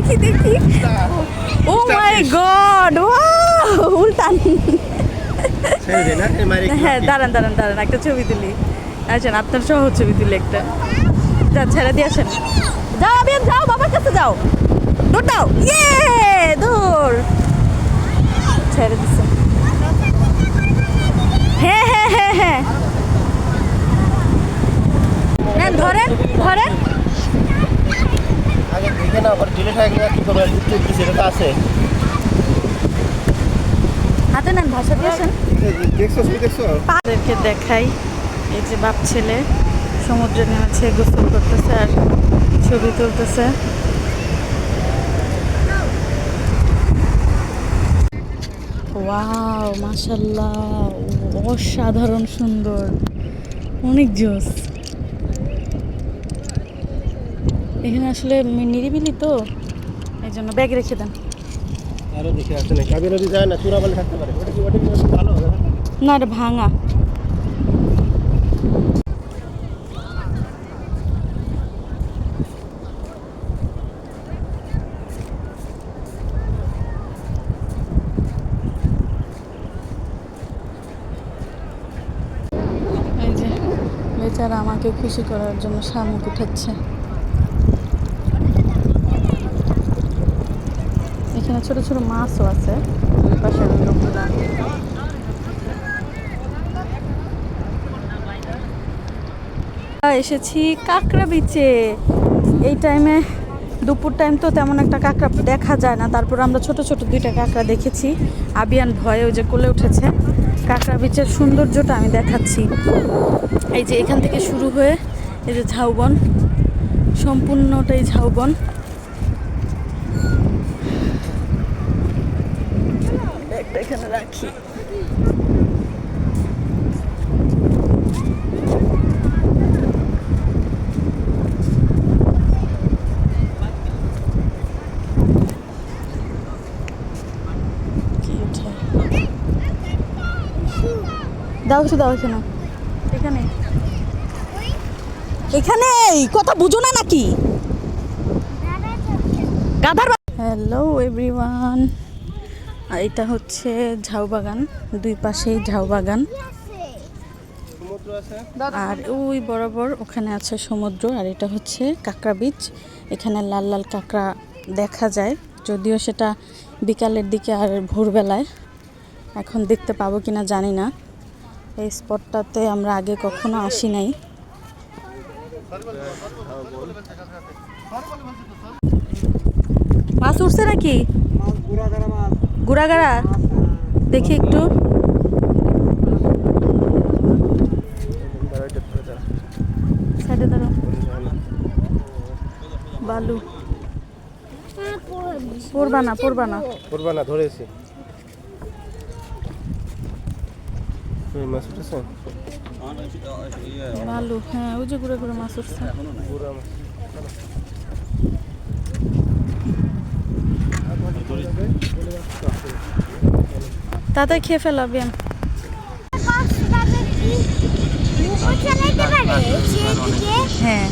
দেখি দেখি। Oh my god উল্টান। হ্যাঁ দাঁড়ান দাঁড়ান দাঁড়ান একটা ছবি তুলি। আচ্ছা আপনার সহ ছবি তুলি একটা। যা ছেড়ে দিয়ে আসেন। যাও আমি যাও বাবার কাছে যাও। দৌড় দাও। ইয়ে দৌড়। ছেড়ে দিছে হ্যাঁ হ্যাঁ হ্যাঁ হ্যাঁ নেন ধরেন ধরেন আগে আছে। হাতে নেন ভাষা দিয়েছেন দেখছ তুমি দেখছ? পাদেরকে দেখাই এই যে বাপ ছেলে সমুদ্রে নেমেছে গোসল করতেছে আর ছবি তুলতেছে। ওয়াও মাশাল্লাহ অসাধারণ সুন্দর অনেক জোস। এখানে আসলে নিরিবিলি তো? এই জন্য ব্যাগ রেখে দেন। আরও দেখে না কাবি নদী যায় না চূড়াবালি থাকতে পারে। ওটা কি ওটা কি ভালো হবে? না এটা ভাঙা। বেচারা আমাকে খুশি করার জন্য শামুক উঠাচ্ছে এখানে ছোট ছোট মাছও আছে। ওই পাশে লোকগুলা এসেছি কাঁকড়া বিচে। এই টাইমে দুপুর টাইম তো তেমন একটা কাঁকড়া দেখা যায় না। তারপর আমরা ছোট ছোট দুইটা কাঁকড়া দেখেছি। আবিয়ান ভয়ে ওই যে কোলে উঠেছে। কাঁকড়া বিচের সৌন্দর্যটা আমি দেখাচ্ছি। এই যে এখান থেকে শুরু হয়ে এই যে ঝাউবন। সম্পূর্ণটাই ঝাউবন। একটা এখানে রাখি? দাও একটু দাও এখানে। এখানে। এখানে কথা বুঝো না নাকি? গাধার হ্যালো এভরিওয়ান আর এটা হচ্ছে ঝাউ বাগান, দুই পাশেই ঝাউ বাগান। আর ওই বরাবর ওখানে আছে সমুদ্র, আর এটা হচ্ছে কাঁকড়া বিচ। এখানে লাল লাল কাঁকড়া দেখা যায়, যদিও সেটা বিকালের দিকে আর ভোরবেলায়। এখন দেখতে পাবো কিনা জানি না। এই স্পটটাতে আমরা আগে কখনো আসি নাই। মাছ উঠছে নাকি? গুড়াগাড়া? দেখি একটু। সাইডে বালু। পড়বা না পড়বা না। করবা না ধরেছি উঠেছে? হ্যাঁ ওই যে ঘুরে ঘুরে মাছ উঠছে। মাছ। তাড়াতাড়ি খেয়ে ফেলো বিয়ান হ্যাঁ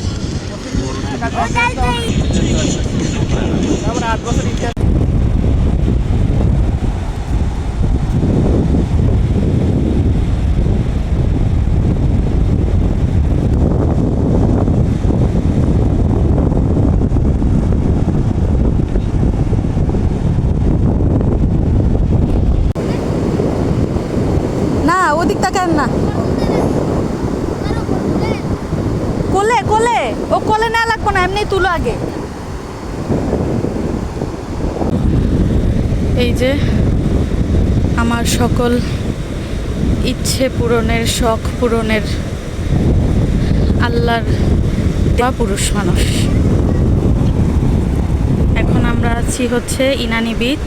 আমরা আট বছর ইতিহাস না ওদিক তাকান না কোলে কোলে ও কোলে না লাগবো না, এমনি তুলো আগে। এই যে আমার সকল ইচ্ছে পূরণের শখ পূরণের আল্লাহর দেওয়া পুরুষ মানুষ। এখন আমরা আছি হচ্ছে ইনানি বিচ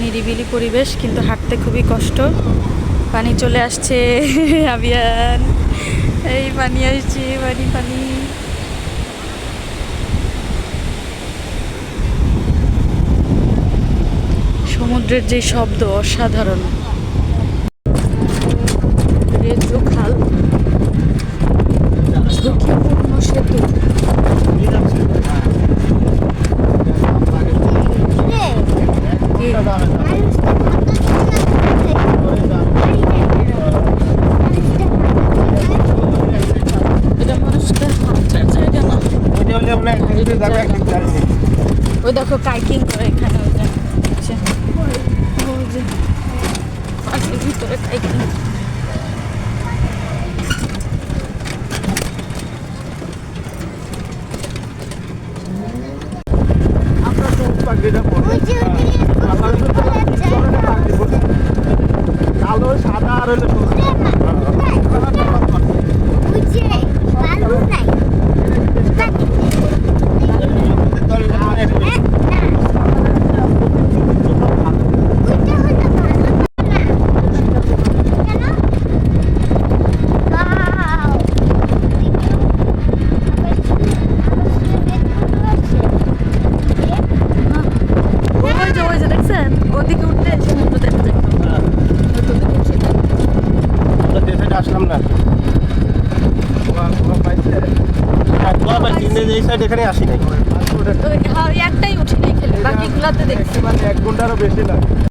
নিরিবিলি পরিবেশ, কিন্তু হাঁটতে খুবই কষ্ট। পানি চলে আসছে, আবিয়ান। এই পানি আসছে পানি পানি। সমুদ্রের যে শব্দ অসাধারণ। ওই দেখো কাইকিং করে এখানে ওই যে পানির ভিতরে কাইকিং। আমরা তো পাগড়িটা পরে কালো সাদা আর হইল ওই যে ওই যে দেখছেন ওদিকে উঠলে সমুদ্র দেখা যায় আমরা না এখানে আসি নাই। ওই হ্যাঁ, একটাই উঠি নাই খেলে বাকিগুলাতে দেখছি। মানে এক ঘন্টারও বেশি লাগে।